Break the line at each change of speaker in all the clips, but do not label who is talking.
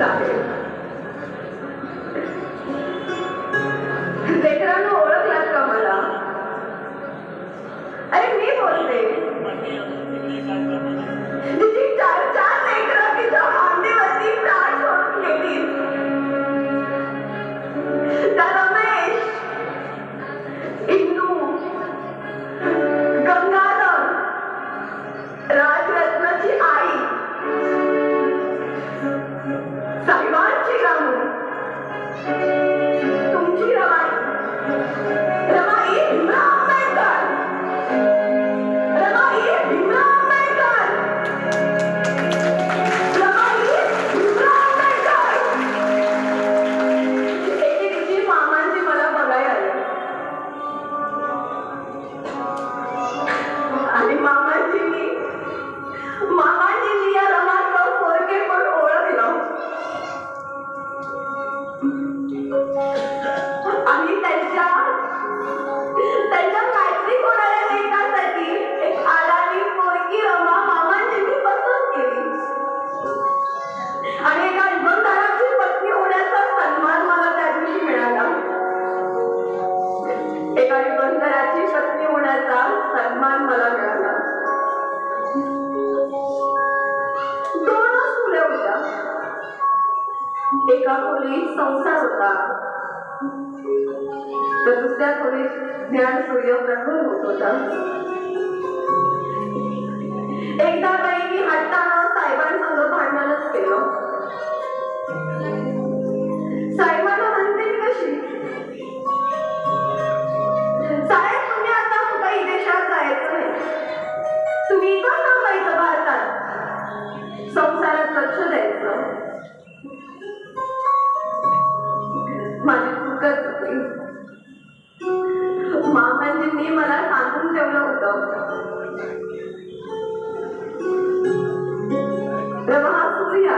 Stop. आणि बंधनाची पत्नी होण्याचा सन्मान मला मिळाला. दोनच मुलं होत्या. एका खोली संसार होता. तर दुसऱ्या खोली ज्ञान सूर्य प्रफुल्ल होत होता. एकदा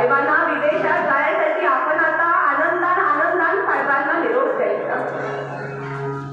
ahí van a